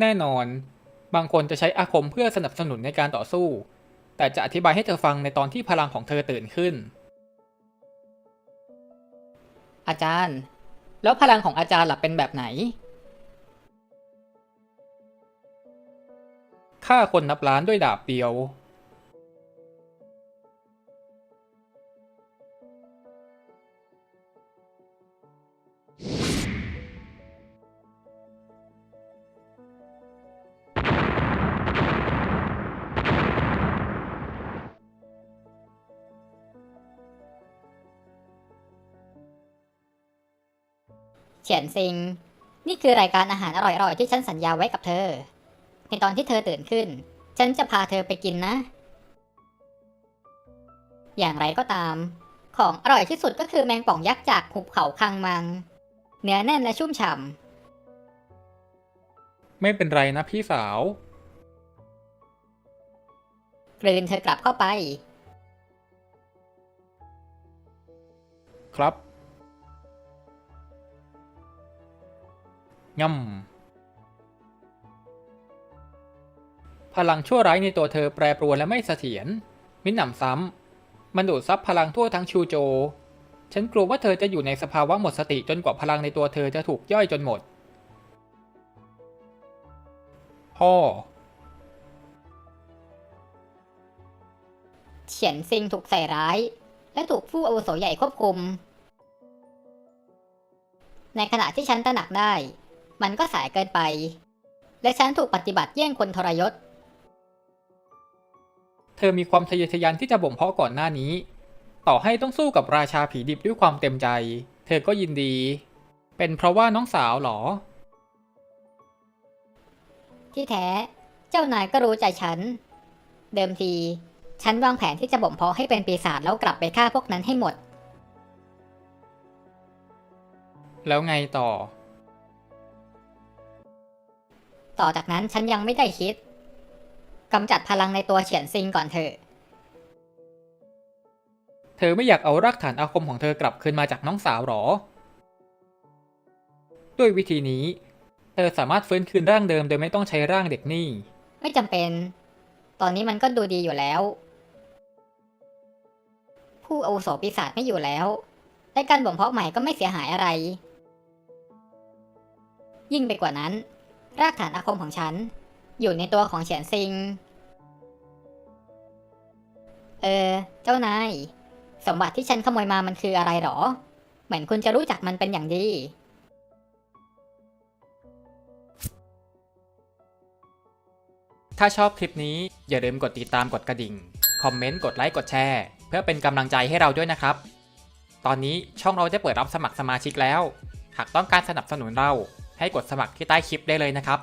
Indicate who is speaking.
Speaker 1: แน่นอน บางคนจะใช้อาคมเพื่อสนับสนุนในการต่อสู้ แต่จะอธิบายให้เธอฟังในตอนที่พลังของเธอตื่นขึ้น
Speaker 2: อาจารย์ แล้วพลังของอาจารย์ล่ะเป็นแบบไหน
Speaker 1: ฆ่าคนนับล้านด้วยดาบเดียว
Speaker 3: เฉียนซิง นี่คือรายการอาหารอร่อยๆที่ฉันสัญญาไว้กับเธอ ในตอนที่เธอตื่นขึ้น ฉันจะพาเธอไปกินนะ อย่างไรก็ตาม ของอร่อยที่สุดก็คือแมงป่องยักษ์จากหุบเขาคังมัง เนื้อแน่นและชุ่มฉ่
Speaker 1: ไม่เป็นไรนะพี่สาวำ
Speaker 3: กลืนเธอกลับเข้าไป
Speaker 1: ครับ ย่ำพลังชั่วร้ายในตัวเธอแปรปรวนและไม่เสถียรมิหนำซ้ำมันดูดซับพลังทั่วทั้งชูโจ ฉันกลัวว่าเธอจะอยู่ในสภาวะหมดสติจนกว่าพลังในตัวเธอจะถูกย่อยจนหมด พ่อ
Speaker 3: เฉียนซิงถูกใส่ร้าย และถูกผู้อาวุโสใหญ่ควบคุม ในขณะที่ฉันตระหนักได้ มันก็สายเกินไป และฉันถูกปฏิบัติเยี่ยงคนทรยศ
Speaker 1: เธอมีความทะเยอทะยานที่จะบ่มเพาะก่อนหน้านี้ ต่อให้ต้องสู้กับราชาผีดิบด้วยความเต็มใจ เธอก็ยินดี เป็นเพราะว่าน้องสาวเหรอ
Speaker 3: ที่แท้ เจ้านายก็รู้ใจฉัน เดิมที ฉันวางแผนที่จะบ่มเพาะให้เป็นปีศาจแล้วกลับไปฆ่าพวกนั้นให้หมด
Speaker 1: แล้วไงต่อ
Speaker 3: ต่อจากนั้นฉันยังไม่ได้คิดกำจัดพลังในตัวเฉียนซิงก่อนเถอะ
Speaker 1: เธอไม่อยากเอารากฐานอาคมของเธอกลับคืนมาจากน้องสาวหรอ ด้วยวิธีนี้ เธอสามารถฟื้นคืนร่างเดิมโดยไม่ต้องใช้ร่างเด็กนี่
Speaker 3: ไม่จำเป็น ตอนนี้มันก็ดูดีอยู่แล้ว ผู้อาวุโสปีศาจไม่อยู่แล้วและการบ่มเพาะใหม่ก็ไม่เสียหายอะไร ยิ่งไปกว่านั้น รากฐานอาคมของฉัน อยู่ในตัวของเฉียนซิง เออ เจ้านาย สมบัติที่ฉันขโมยมามันคืออะไรหรอ เหมือนคุณจะรู้จักมันเป็นอย่างดี
Speaker 1: ถ้าชอบคลิปนี้อย่าลืมกดติดตามกดกระดิ่ง คอมเมนต์ กดไลค์ กดแชร์ เพื่อเป็นกำลังใจให้เราด้วยนะครับ ตอนนี้ช่องเราจะเปิดรับสมัครสมาชิกแล้ว หากต้องการสนับสนุนเรา ให้กดสมัครที่ใต้คลิปได้เลยนะครับ